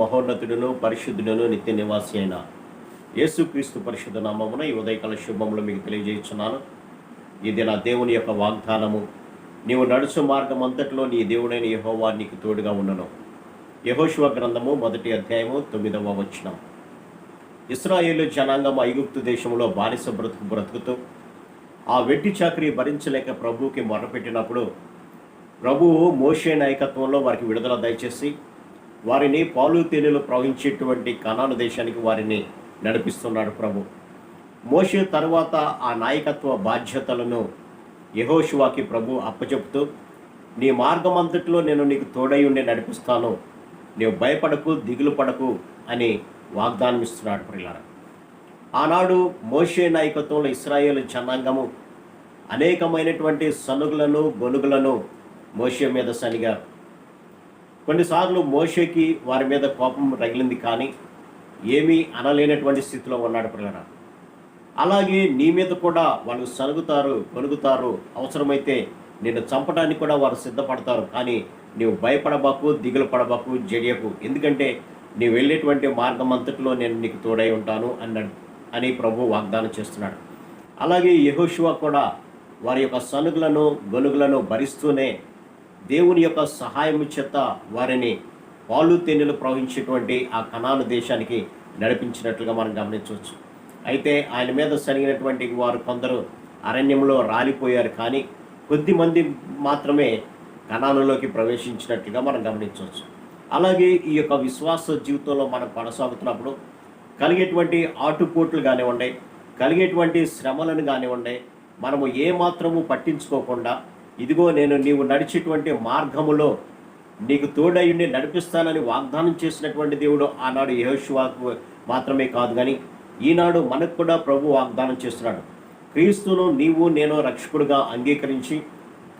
మహోన్నతుడును పరిశుద్ధుడును నిత్య నివాసి అయిన యేసుక్రీస్తు పరిశుద్ధ నామమున ఈ ఉదయకాల శుభములు మీకు తెలియజేస్తున్నాను. ఇది నా దేవుని యొక్క వాగ్దానము నీవు నడుచు మార్గం అంతటిలో నీ దేవుడైన యహోవా నీకు తోడుగా ఉండను యహోశివ గ్రంథము మొదటి అధ్యాయము తొమ్మిదవ వచనం. ఇస్రాయేలు జనాంగం ఐగుప్తు దేశంలో బానిస బ్రతుకు బ్రతుకుతూ ఆ వెట్టి చాకరీ భరించలేక ప్రభువుకి మొరపెట్టినప్పుడు ప్రభువు మోషే నాయకత్వంలో వారికి విడుదల దయచేసి వారిని పాలు తేనెలు ప్రవహించేటువంటి కనాను దేశానికి వారిని నడిపిస్తున్నాడు ప్రభు. మోషే తరువాత ఆ నాయకత్వ బాధ్యతలను యహోశివాకి ప్రభు అప్పచెప్తూ నీ మార్గం అంతటిలో నేను నీకు తోడై ఉండి నడిపిస్తాను. నీవు భయపడకు దిగులు పడకు అని వాగ్దానం ఇస్తున్నాడు ఆనాడు మోషే నాయకత్వంలో ఇస్రాయేల్ జనాంగము అనేకమైనటువంటి సనుగులను గొనుగులను మోషే మీద సనిగారు. కొన్నిసార్లు మోషేకి వారి మీద కోపం రగిలింది కానీ ఏమీ అనలేనటువంటి స్థితిలో ఉన్నాడు పిల్లరా అలాగే నీ మీద కూడా వాళ్ళు సరుగుతారు కొనుగుతారు అవసరమైతే నిన్ను చంపడానికి కూడా వారు సిద్ధపడతారు. కానీ నీవు భయపడబాకు దిగులు పడబాకు జడియకు. ఎందుకంటే నీవు వెళ్ళేటువంటి మార్గం అంతటిలో నేను నీకు తోడై ఉంటాను అన్నాడు అని ప్రభు వాగ్దానం చేస్తున్నాడు. అలాగే యహోశివ కూడా వారి యొక్క సనుగులను గొనుగులను భరిస్తూనే దేవుని యొక్క సహాయం చేత వారిని పాలు తేనెలు ప్రవహించేటువంటి ఆ కణాను దేశానికి నడిపించినట్లుగా మనం గమనించవచ్చు. అయితే ఆయన మీద సరిగినటువంటి వారు కొందరు అరణ్యంలో రాలిపోయారు కానీ కొద్దిమంది మాత్రమే కణాలలోకి ప్రవేశించినట్లుగా మనం గమనించవచ్చు. అలాగే ఈ యొక్క విశ్వాస జీవితంలో మనం కొనసాగుతున్నప్పుడు కలిగేటువంటి ఆటుపోట్లు కానివ్వండి కలిగేటువంటి శ్రమలను కానివ్వండి మనము ఏ మాత్రము పట్టించుకోకుండా ఇదిగో నేను నీవు నడిచేటువంటి మార్గములో నీకు తోడయుండి నడిపిస్తానని వాగ్దానం చేసినటువంటి దేవుడు ఆనాడు యహోశివాకు మాత్రమే కాదు కానీ ఈనాడు మనకు కూడా ప్రభు వాగ్దానం చేస్తున్నాడు. క్రీస్తును నీవు నేను రక్షకుడుగా అంగీకరించి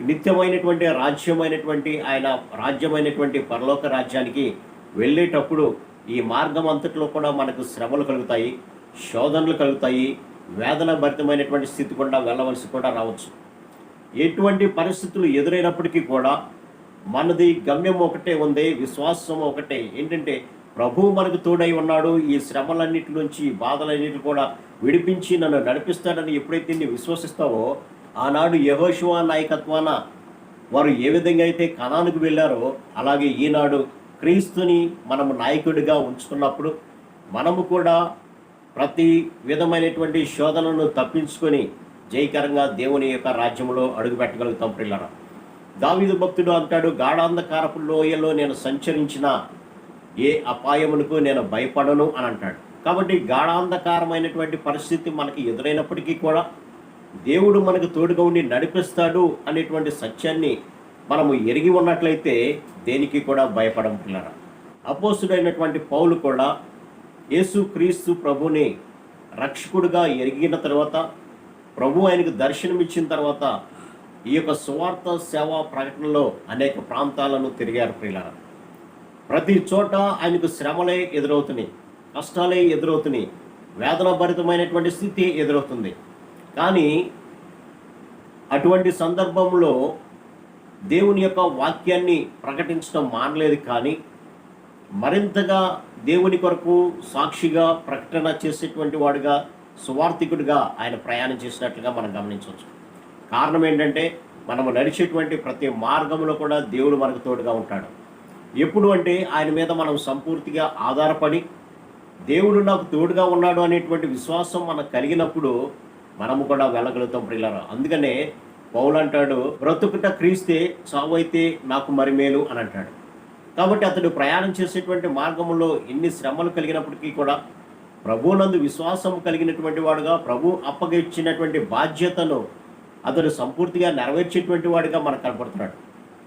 నిత్యమైనటువంటి రాజ్యమైనటువంటి ఆయన రాజ్యమైనటువంటి పరలోక రాజ్యానికి వెళ్ళేటప్పుడు ఈ మార్గం అంతట్లో కూడా మనకు శ్రమలు కలుగుతాయి శోధనలు కలుగుతాయి వేదన భరితమైనటువంటి స్థితి కూడా వెళ్ళవలసి కూడా రావచ్చు. ఎటువంటి పరిస్థితులు ఎదురైనప్పటికీ కూడా మనది గమ్యం ఒకటే ఉంది విశ్వాసం ఒకటే. ఏంటంటే ప్రభువు మనకు తోడై ఉన్నాడు ఈ శ్రమలన్నిటి నుంచి బాధలన్నిటి కూడా విడిపించి నన్ను నడిపిస్తాడని ఎప్పుడైతే నీ విశ్వసిస్తావో ఆనాడు యహోశివా నాయకత్వాన వారు ఏ విధంగా అయితే కణానికి వెళ్ళారో అలాగే ఈనాడు క్రీస్తుని మనము నాయకుడిగా ఉంచుతున్నప్పుడు మనము కూడా ప్రతి విధమైనటువంటి శోధనను తప్పించుకొని జయకరంగా దేవుని యొక్క రాజ్యంలో అడుగుపెట్టగలుగుతాం పిల్లరా దావిదు భక్తుడు అంటాడు గాఢాంధకారపు లోయలో నేను సంచరించిన ఏ అపాయములకు నేను భయపడను అని అంటాడు. కాబట్టి గాఢాంధకారమైనటువంటి పరిస్థితి మనకి ఎదురైనప్పటికీ కూడా దేవుడు మనకు తోడుగా ఉండి నడిపిస్తాడు అనేటువంటి సత్యాన్ని మనము ఎరిగి ఉన్నట్లయితే దేనికి కూడా భయపడం పిల్లరా అపోసుడైనటువంటి పౌలు కూడా యేసు క్రీస్తు ప్రభుని రక్షకుడుగా ఎరిగిన తర్వాత ప్రభు ఆయనకు దర్శనమిచ్చిన తర్వాత ఈ యొక్క సువార్త సేవా ప్రకటనలో అనేక ప్రాంతాలను తిరిగారు ప్రియులారా. ప్రతి చోట ఆయనకు శ్రమలే ఎదురవుతున్నాయి కష్టాలే ఎదురవుతున్నాయి వేదన భరితమైనటువంటి స్థితి ఎదురవుతుంది. కానీ అటువంటి సందర్భంలో దేవుని యొక్క వాక్యాన్ని ప్రకటించడం మానలేదు కానీ మరింతగా దేవుని కొరకు సాక్షిగా ప్రకటన చేసేటువంటి వాడుగా సువార్థికుడిగా ఆయన ప్రయాణం చేసినట్లుగా మనం గమనించవచ్చు. కారణం ఏంటంటే మనము నడిచేటువంటి ప్రతి మార్గంలో కూడా దేవుడు మనకు తోడుగా ఉంటాడు. ఎప్పుడు అంటే ఆయన మీద మనం సంపూర్తిగా ఆధారపడి దేవుడు నాకు తోడుగా ఉన్నాడు అనేటువంటి విశ్వాసం మనకు కలిగినప్పుడు మనము కూడా వెళ్ళగలుగుతాం ప్రియులారా. అందుకనే పౌలు అంటాడు బ్రతుకుట క్రీస్తే చావైతే నాకు మరి మేలు అని అంటాడు. కాబట్టి అతడు ప్రయాణం చేసేటువంటి మార్గంలో ఎన్ని శ్రమలు కలిగినప్పటికీ కూడా ప్రభువునందు విశ్వాసం కలిగినటువంటి వాడుగా ప్రభు అప్పగించినటువంటి బాధ్యతను అతడు సంపూర్తిగా నెరవేర్చేటువంటి వాడిగా మనకు కనపడుతున్నాడు.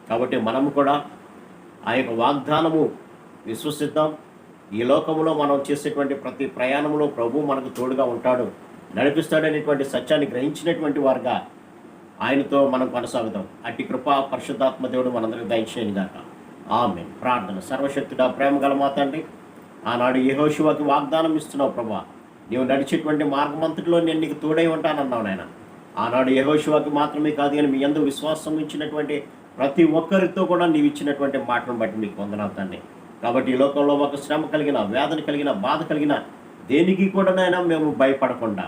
కాబట్టి మనము కూడా ఆ యొక్క వాగ్దానము విశ్వసిద్దాం. ఈ లోకంలో మనం చేసేటువంటి ప్రతి ప్రయాణంలో ప్రభు మనకు తోడుగా ఉంటాడు నడిపిస్తాడనేటువంటి సత్యాన్ని గ్రహించినటువంటి వారుగా ఆయనతో మనం కొనసాగుతాం అట్టి కృపా పరిశుద్ధాత్మ దేవుడు మనందరికి దయచేయను గాక ఆమె ప్రార్థన. సర్వశక్తుడా ప్రేమ గల మాతండి ఆనాడు యహోశివకి వాగ్దానం ఇస్తున్నావు ప్రభా. నీవు నడిచేటువంటి మార్గమంతటిలో నేను నీకు తోడై ఉంటానన్నావు నాయన. ఆనాడు యహోశివకి మాత్రమే కాదు కానీ మీ అందరూ విశ్వాసం ఇచ్చినటువంటి ప్రతి ఒక్కరితో కూడా నీవు ఇచ్చినటువంటి మాటను బట్టి నీకు వందనాలు తండ్రి. కాబట్టి ఈ లోకంలో మాకు శ్రమ కలిగిన వేదన కలిగిన బాధ కలిగిన దేనికి కూడా నాయన మేము భయపడకుండా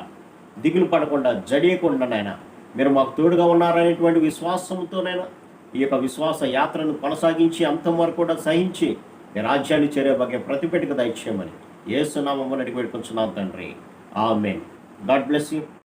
దిగులు పడకుండా జడియకుండా నాయన మీరు మాకు తోడుగా ఉన్నారనేటువంటి విశ్వాసంతోనైనా ఈ యొక్క విశ్వాస యాత్రను కొనసాగించి అంతం వరకు కూడా సహించి మీ రాజ్యాన్ని చేరే బగ్గే ప్రతిపెట్టుకు దయచేయమని ఏసునామని అడిగి పెట్టుకుంటున్నాం తండ్రి. ఆమెన్. God bless you.